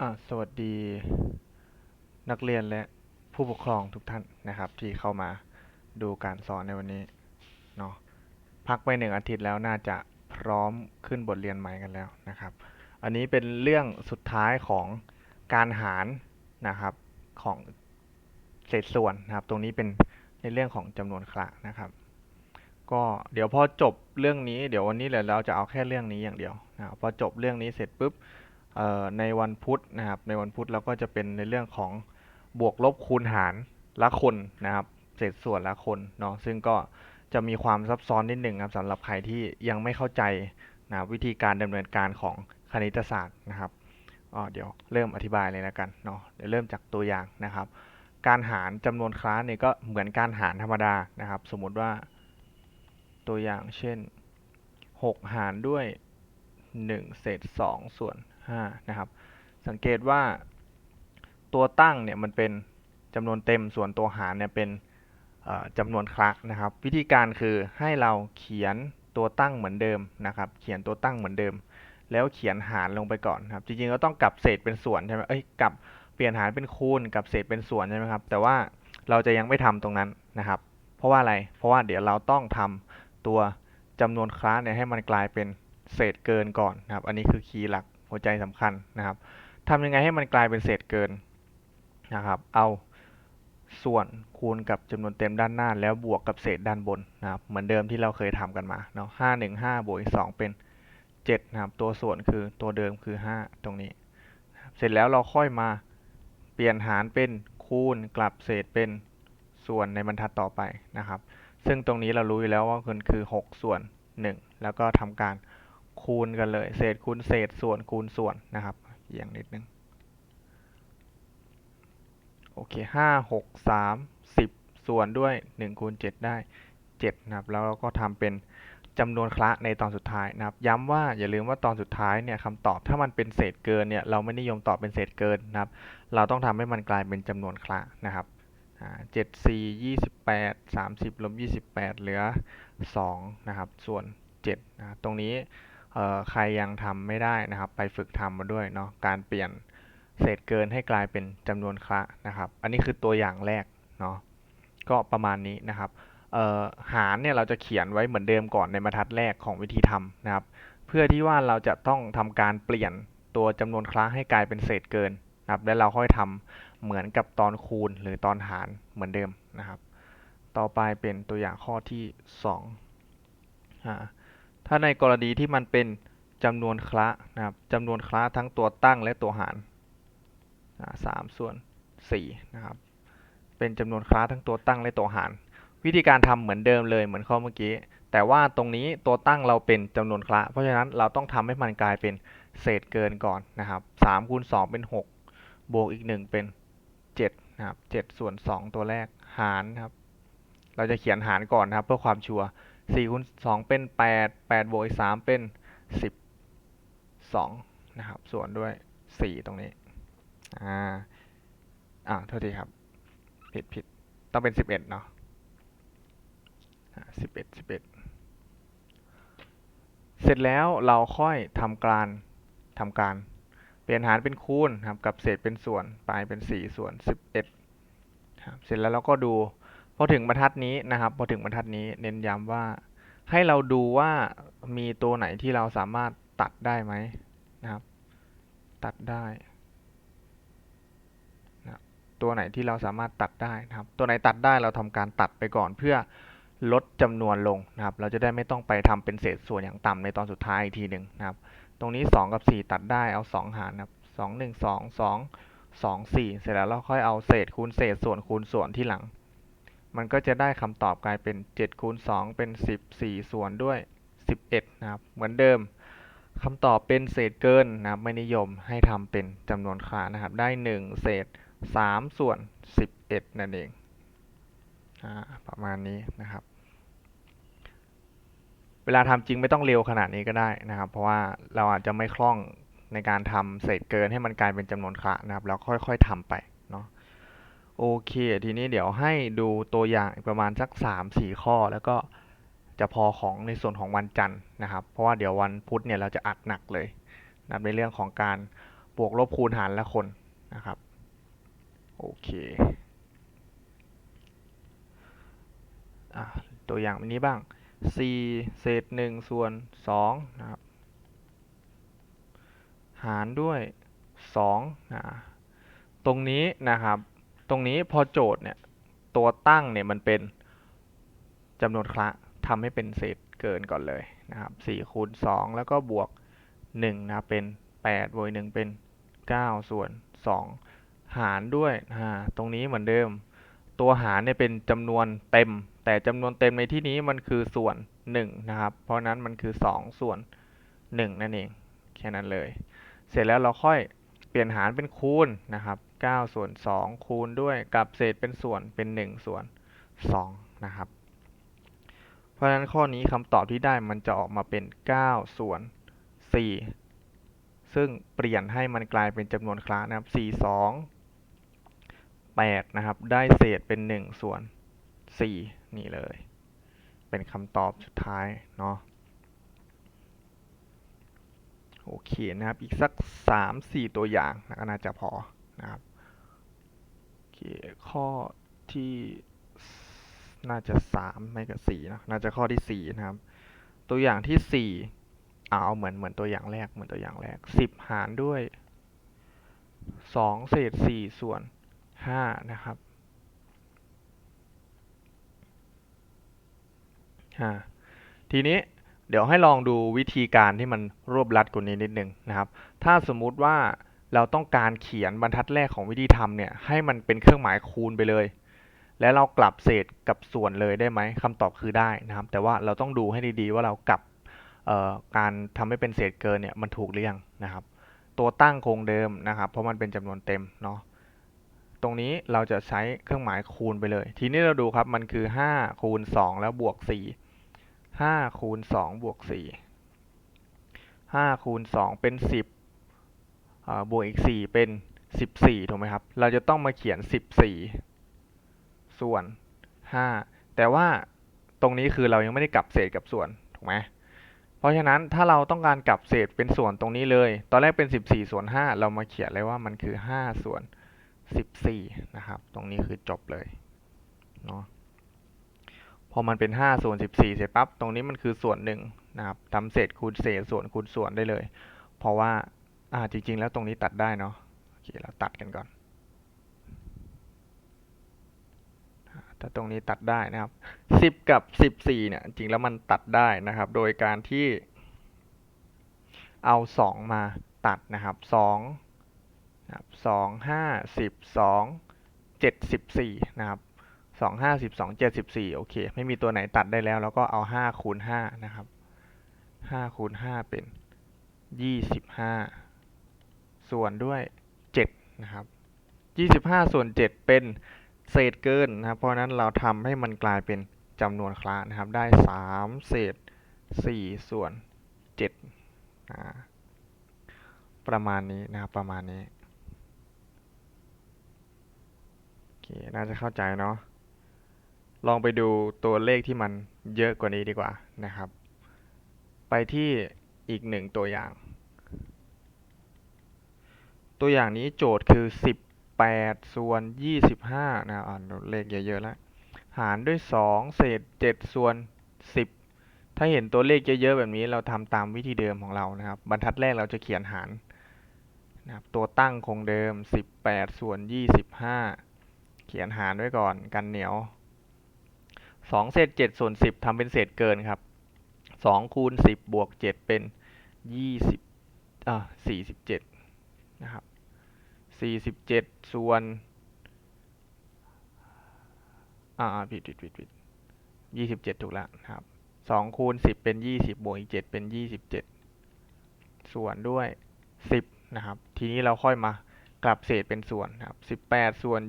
อ่าสวัสดีนักเรียนและผู้ปกครองทุกท่านนะครับ ที่เข้ามาดูการสอนในวันนี้เนาะพักไปหนึ่งอาทิตย์แล้วน่าจะพร้อมขึ้นบทเรียนใหม่กันแล้วนะครับ อันนี้เป็นเรื่องสุดท้ายของการหารนะครับของเศษส่วนนะครับ ตรงนี้เป็นในเรื่องของจำนวนคละนะครับ ก็เดี๋ยวพอจบเรื่องนี้เดี๋ยววันนี้เดี๋ยเราจะเอาแค่เรื่องนี้อย่างเดียวนะครับพอจบเรื่องนี้เสร็จปุ๊บ ในวันพุธนะครับในวันพุธเราก็จะเป็นในเรื่องของบวกลบคูณหารละคนนะครับเศษส่วนละคนเนาะซึ่งก็จะมีความซับซ้อนนิดหนึ่งครับสำหรับใครที่ยังไม่เข้าใจนะวิธีการดำเนินการของคณิตศาสตร์นะครับอ๋อเดี๋ยวเริ่มอธิบายเลยแล้วกันเนาะเดี๋ยวเริ่มจากตัวอย่างนะครับ การหารจำนวนคลาสเนี่ยก็เหมือนการหารธรรมดานะครับ สมมุติว่าตัวอย่างเช่น 6 หารด้วย 1 เศษ2ส่วน 5นะครับ สังเกตว่าตัวตั้งเนี่ยมันเป็นจำนวนเต็มส่วนตัวหารเนี่ยเป็นจำนวนคละนะครับ วิธีการคือให้เราเขียนตัวตั้งเหมือนเดิมนะครับ เขียนตัวตั้งเหมือนเดิม แล้วเขียนหารลงไปก่อนครับ จริงๆก็ต้องกลับเศษเป็นส่วนใช่ไหมเอ้ยกลับเปลี่ยนหารเป็นคูณกลับเศษเป็นส่วนใช่ไหมครับ แต่ว่าเราจะยังไม่ทำตรงนั้นนะครับ เพราะว่าอะไร เพราะว่าเดี๋ยวเราต้องทำตัวจำนวนคละเนี่ยให้มันกลายเป็นเศษเกินก่อนนะครับ อันนี้คือคีย์หลัก หัวใจสำคัญนะครับทำยังไงให้มันกลายเป็นเศษเกินนะครับ เอาส่วนคูณกับจำนวนเต็มด้านหน้า แล้วบวกกับเศษด้านบนนะครับ เหมือนเดิมที่เราเคยทำกันมาเนาะห้าหนึ่งห้าบวกอีกสองเป็นเจ็ดนะครับ ตัวส่วนคือตัวเดิมคือห้าตรงนี้ เสร็จแล้วเราค่อยมาเปลี่ยนหารเป็นคูณกลับเศษเป็นส่วนในบรรทัดต่อไปนะครับ ซึ่งตรงนี้เรารู้อยู่แล้วว่ามันคือ 6 ส่วน 1 แล้วก็ทำการ คูณกันเลย เศษคูณเศษส่วนคูณส่วนนะครับเอียงนิดนึงโอเคห้าหกสามสิบส่วนด้วยหนึ่งคูณเจ็ดได้เจ็ดนะครับ แล้วเราก็ทำเป็นจำนวนคละในตอนสุดท้ายนะครับ ย้ำว่าอย่าลืมว่าตอนสุดท้ายเนี่ยคำตอบถ้ามันเป็นเศษเกินเนี่ยเราไม่นิยมตอบเป็นเศษเกินนะครับ เราต้องทำให้มันกลายเป็นจำนวนคละนะครับเจ็ดสี่ยี่สิบแปดสามสิบลบยี่สิบแปดเหลือสองนะครับ ส่วนเจ็ดนะตรงนี้ ใครยังทำไม่ได้นะครับ ไปฝึกทำมาด้วยเนาะการเปลี่ยนเศษเกินให้กลายเป็นจำนวนคละนะครับ อันนี้คือตัวอย่างแรกเนาะก็ประมาณนี้นะครับหารเนี่ยเราจะเขียนไว้เหมือนเดิมก่อนในบรรทัดแรกของวิธีทำนะครับ เพื่อที่ว่าเราจะต้องทำการเปลี่ยนตัวจำนวนคละให้กลายเป็นเศษเกินนะครับแล้วเราค่อยทำเหมือนกับตอนคูณหรือตอนหารเหมือนเดิมนะครับ ต่อไปเป็นตัวอย่างข้อที่สองอ่า ถ้าในกรณีที่มันเป็นจำนวนคละนะครับจำนวนคละทั้งตัวตั้งและตัวหารสามส่วนสี่นะครับ เป็นจำนวนคลาทั้งตัวตั้งและตัวหาร วิธีการทำเหมือนเดิมเลยเหมือนข้อเมื่อกี้ แต่ว่าตรงนี้ตัวตั้งเราเป็นจำนวนคลาเพราะฉะนั้นเราต้องทำให้มันกลายเป็นเศษเกินก่อนนะครับสามคูณสองเป็นหกบวกอีกหนึ่งเป็นเจ็ดนะครับเจ็ดส่วนสองตัวแรกหารนะครับ เราจะเขียนหารก่อนนะครับ เพื่อความชัวร์ สี่คูณสองเป็นแปดแปดบวกอีกสามเป็นสิบสองนะครับ ส่วนด้วยสี่ตรงนี้ อ่า อ่าโทษทีครับ ผิดผิดต้องเป็นสิบเอ็ดเนาะสิบเอ็ดสิบเอ็ดเสร็จแล้วเราค่อยทำการทำการ เปลี่ยนหารเป็นคูณครับ กับเศษเป็นส่วนไปเป็นสี่ส่วนสิบเอ็ดครับเสร็จแล้วเราก็ดู พอถึงบรรทัดนี้นะครับ พอถึงบรรทัดนี้เน้นย้ำว่า ให้เราดูว่ามีตัวไหนที่เราสามารถตัดได้ไหมนะครับ ตัดได้นะตัวไหนที่เราสามารถตัดได้นะครับ ตัวไหนตัดได้เราทำการตัดไปก่อนเพื่อลดจำนวนลงนะครับ เราจะได้ไม่ต้องไปทำเป็นเศษส่วนอย่างต่ำในตอนสุดท้ายอีกทีหนึ่งนะครับ ตรงนี้ 2 กับ 4 ตัดได้เอา 2 หารนะครับ2 1 2 2 2 4เสร็จแล้วเราค่อยเอาเศษคูณเศษส่วนคูณส่วนที่หลัง มันก็จะได้คำตอบกลายเป็น7คูณ2เป็น10 4ส่วนด้วย 11 นะครับ เหมือนเดิมคำตอบเป็นเศษเกินนะครับ ไม่นิยมให้ทำเป็นจำนวนคลานะครับ ได้ 1 เศษ 3 ส่วน 11 นั่นเองอประมาณนี้นะครับ เวลาทำจริงไม่ต้องเร็วขนาดนี้ก็ได้นะครับ เพราะว่าเราอาจจะไม่คล่องในการทำเศษเกินให้มันกลายเป็นจำนวนคละนะครับ แล้วค่อย ๆทำไป โอเค ทีนี้เดี๋ยวให้ดูตัวอย่างประมาณสักสามสี่ข้อ แล้วก็จะพอของในส่วนของวันจันทร์นะครับ เพราะว่าเดี๋ยววันพุธเนี่ยเราจะอัดหนักเลยนะในเรื่องของการบวกลบคูณหารละคนนะครับ โอเคอตัวอย่างนี้บ้าง 4 เศษ 1 ส่วน2นะครับ หารด้วย2นะตรงนี้นะครับ ตรงนี้พอโจทย์เนี่ยตัวตั้งเนี่ยมันเป็นจำนวนคละทำให้เป็นเศษเกินก่อนเลยนะครับ4คูณ2แล้วก็บวก1นะครับเป็น8บวก1เป็น 9 ส่วน 2 หารด้วยอ่าตรงนี้เหมือนเดิม ตัวหารเนี่ยเป็นจำนวนเต็ม แต่จำนวนเต็มในที่นี้มันคือส่วน 1 นะครับ เพราะนั้นมันคือ 2 ส่วน 1 นั่นเอง แค่นั้นเลย เสร็จแล้วเราค่อยเปลี่ยนหารเป็นคูณนะครับ 9ส่วน2คูณด้วยกับเศษเป็นส่วนเป็น1ส่วน2นะครับ เพราะฉะนั้นข้อนี้คำตอบที่ได้มันจะออกมาเป็น9ส่วน4ซึ่งเปลี่ยนให้มันกลายเป็นจำนวนคละนะครับ4 2 8นะครับ ได้เศษเป็น1ส่วน4นี่เลย เป็นคำตอบสุดท้ายเนาะโอเคนะครับ อีกสัก 3-4 ตัวอย่างนะก็น่าจะพอนะครับ ข้อที่น่าจะ3ไม่ก็4นะน่าจะข้อที่4นะครับ ตัวอย่างที่4เอาเหมือนเหมือนตัวอย่างแรกเหมือนตัวอย่างแรก10หารด้วย2เศษ4ส่วน5นะครับอ่าทีนี้เดี๋ยวให้ลองดูวิธีการที่มันรวบรัดกว่านี้นิดนึงนะครับ ถ้าสมมุติว่า เราต้องการเขียนบรรทัดแรกของวิธีทำเนี่ยให้มันเป็นเครื่องหมายคูณไปเลย แล้วเรากลับเศษกับส่วนเลยได้ไหมคำตอบคือได้นะครับ แต่ว่าเราต้องดูให้ดีๆว่าเรากลับการทำให้เป็นเศษเกินเนี่ยมันถูกหรือยังนะครับ ตัวตั้งคงเดิมนะครับ เพราะมันเป็นจำนวนเต็มเนาะตรงนี้เราจะใช้เครื่องหมายคูณไปเลย ทีนี้เราดูครับมันคือ5คูณ2แล้วบวก4 5คูณ2บวก4 5คูณ2เป็น 10 บวกอีก 4 เป็น 14 ถูกไหมครับ เราจะต้องมาเขียน 14 ส่วน 5 แต่ว่าตรงนี้คือเรายังไม่ได้กลับเศษกับส่วน ถูกไหมเพราะฉะนั้นถ้าเราต้องการกลับเศษเป็นส่วนตรงนี้เลย ตอนแรกเป็น 14 ส่วน 5 เรามาเขียนเลยว่ามันคือ 5 ส่วน 14 นะครับ ตรงนี้คือจบเลยเนาะพอมันเป็น 5 ส่วน 14 เสร็จปั๊บ ตรงนี้มันคือส่วนหนึ่งนะครับทำเศษคูณเศษส่วนคูณส่วนได้เลย เพราะว่า อ่าจริง ๆ แล้วตรงนี้ตัดได้เนาะโอเคเราตัดกันก่อนถ้าตรงนี้ตัดได้นะครับ 10 กับ 14 เนี่ย จริงแล้วมันตัดได้นะครับ โดยการที่เอา 2 มาตัดนะครับ2นะครับ2 5 10 2 74 นะครับ 2 5 12 74 โอเค ไม่มีตัวไหนตัดได้แล้ว แล้วก็เอา 5 คูณ 5 นะครับ 5 คูณ 5 เป็น 25 ส่วนด้วย7นะครับ25 ส่วน 7 เป็นเศษเกินนะครับ เพราะนั้นเราทำให้มันกลายเป็นจำนวนคละนะครับ ได้ 3 เศษ 4 ส่วน7นะประมาณนี้นะครับ ประมาณนี้ โอเค น่าจะเข้าใจเนาะ ลองไปดูตัวเลขที่มันเยอะกว่านี้ดีกว่านะครับ ไปที่อีกหนึ่งตัวอย่าง ตัวอย่างนี้โจทย์คือ 18 ส่วน 25 นะอ่านเลขเยอะๆแล้ว หารด้วย 2 เศษ 7 ส่วน 10 ถ้าเห็นตัวเลขเยอะๆแบบนี้เราทำตามวิธีเดิมของเรานะครับ บรรทัดแรกเราจะเขียนหารนะครับตัวตั้งคงเดิม 18 ส่วน 25 เขียนหารไว้ก่อนกันเหนียว 2 เศษ 7 ส่วน 10ทำเป็นเศษเกินครับ 2 คูณ 10 บวก 7 เป็น 20อ่า47 นะครับ47ส่วน อ่าผิดผิดผิดผิด27ถูกแล้วนะครับ2คูณ10เป็น20บวกอีก7เป็น27ส่วนด้วย10นะครับ ทีนี้เราค่อยมากลับเศษเป็นส่วนนะครับ18ส่วน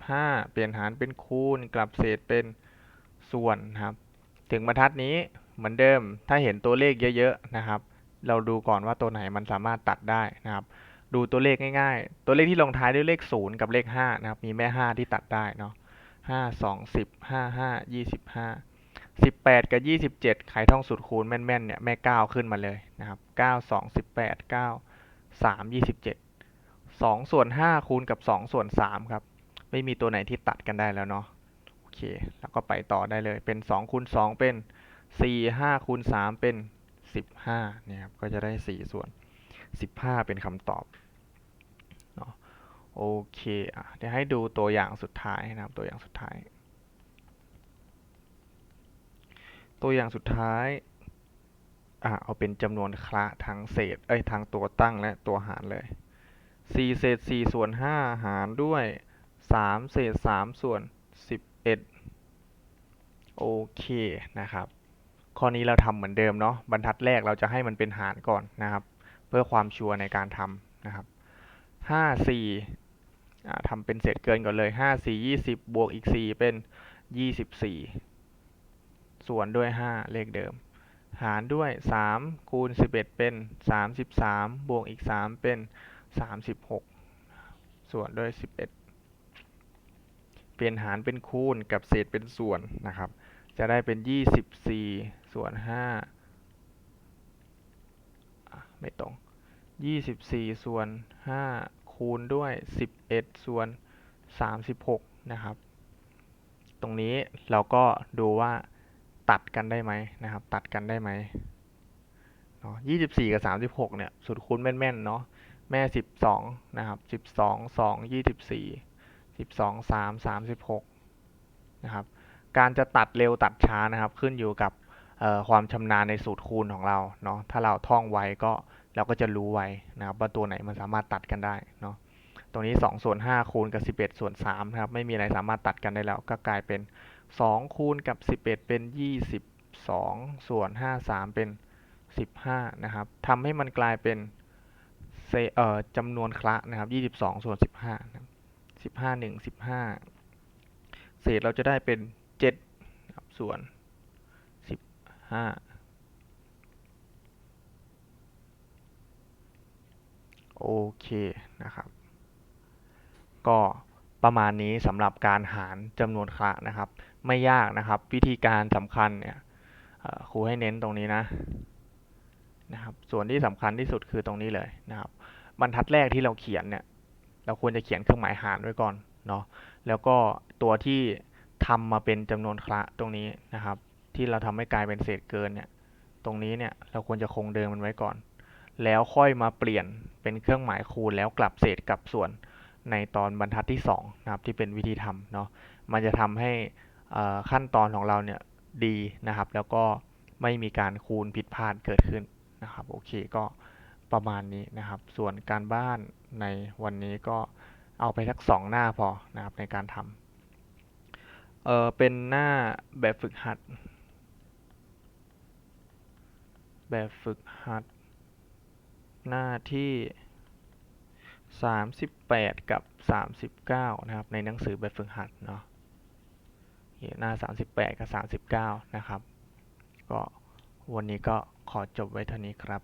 25เปลี่ยนหารเป็นคูณ กลับเศษเป็นส่วนนะครับ ถึงบรรทัดนี้เหมือนเดิมถ้าเห็นตัวเลขเยอะๆนะครับ เราดูก่อนว่าตัวไหนมันสามารถตัดได้นะครับ ดูตัวเลขง่ายๆ ตัวเลขที่ลงท้ายด้วยเลข 0 กับเลข 5 นะครับ มีแม่ 5 ที่ตัดได้เนาะ5 2 10 5 5 25 18 กับ 27ใครท่องสูตรคูณแม่นๆเนี่ยแม่ 9 ขึ้นมาเลยนะครับ 9 2 18 9 3 27สองส่วนห้าคูณกับสองส่วนสามครับ ไม่มีตัวไหนที่ตัดกันได้แล้วเนาะโอเค แล้วก็ไปต่อได้เลยเป็นสองคูณสองเป็นสี่ห้าคูณสามเป็นสิบห้าเนี่ยครับก็จะได้สี่ส่วน สิบห้าเป็นคำตอบเนาะโอเคอะเดี๋ยวให้ดูตัวอย่างสุดท้ายนะครับตัวอย่างสุดท้าย ตัวอย่างสุดท้ายอะเอาเป็นจำนวนคละทั้งเศษเอ้ยทั้งตัวตั้งและตัวหารเลยสี่เศษสี่ส่วนห้าหารด้วยสามเศษสามส่วนสิบเอ็ดโอเคนะครับ ข้อนี้เราทำเหมือนเดิมเนาะบรรทัดแรกเราจะให้มันเป็นหารก่อนนะครับ พื่อความชัวร์ในการทำนะครับห้าสี่ทำเป็นเศษเกินก่อนเลยห้าสี่ยี่สิบบวกอีกสี่เป็นยี่สิบสี่ส่วนด้วยห้าเลขเดิม หารด้วยสามคูณสิบเอ็ดเป็นสามสิบสามบวกอีกสามเป็นสามสิบหกส่วนด้วยสิบเอ็ดเปลี่ยนหารเป็นคูณกับเศษเป็นส่วนนะครับ จะได้เป็นยี่สิบสี่ส่วนห้า ไม่ตรงยี่สิบสี่ส่วนห้าคูณด้วยสิบเอ็ดส่วนสามสิบหกนะครับ ตรงนี้เราก็ดูว่าตัดกันได้ไหมนะครับ ตัดกันได้ไหมเนาะยี่สิบสี่กับสามสิบหกเนี่ยสุดคูณแม่นๆเนาะแม่สิบสองนะครับสิบสองสองยี่สิบสี่สิบสองสามสามสิบหกนะครับ การจะตัดเร็วตัดช้านะครับ ขึ้นอยู่กับ ความชำนาญในสูตรคูณของเราเนาะถ้าเราท่องไว้ก็เราก็จะรู้ไว้นะครับว่าตัวไหนมันสามารถตัดกันได้เนาะตรงนี้สองส่วนห้าคูณกับสิบเอ็ดส่วนสามนะครับไม่มีอะไรสามารถตัดกันได้แล้วก็กลายเป็นสองคูณกับสิบเอ็ดเป็นยี่สิบสองส่วนห้าสามเป็นสิบห้านะครับทำให้มันกลายเป็นเศษเอ่อจำนวนคละนะครับยี่สิบสองส่วนสิบห้าสิบห้าหนึ่งสิบห้าเศษเราจะได้เป็นเจ็ดส่วน ห้าโอเคนะครับ ก็ประมาณนี้สำหรับการหารจำนวนคละนะครับ ไม่ยากนะครับ วิธีการสำคัญเนี่ยครูให้เน้นตรงนี้นะนะครับส่วนที่สำคัญที่สุดคือตรงนี้เลยนะครับ บรรทัดแรกที่เราเขียนเนี่ย เราควรจะเขียนเครื่องหมายหารไว้ก่อนเนาะแล้วก็ตัวที่ทำมาเป็นจำนวนคละตรงนี้นะครับ ที่เราทำให้กลายเป็นเศษเกินเนี่ย ตรงนี้เนี่ยเราควรจะคงเดิมมันไว้ก่อน แล้วค่อยมาเปลี่ยนเป็นเครื่องหมายคูณแล้วกลับเศษกลับส่วนในตอนบรรทัดที่2นะครับที่เป็นวิธีทำเนาะมันจะทำให้ขั้นตอนของเราเนี่ยดีนะครับ แล้วก็ไม่มีการคูณผิดพลาดเกิดขึ้นนะครับโอเคก็ประมาณนี้นะครับ ส่วนการบ้านในวันนี้ก็เอาไปสักสองหน้าพอนะครับในการทำเออเป็นหน้าแบบฝึกหัด แบบฝึกหัด หน้าที่ 38 กับ 39 นะครับ ในหนังสือแบบฝึกหัดเนาะหน้า 38 กับ 39 นะครับ ก็วันนี้ก็ขอจบไว้เท่านี้ครับ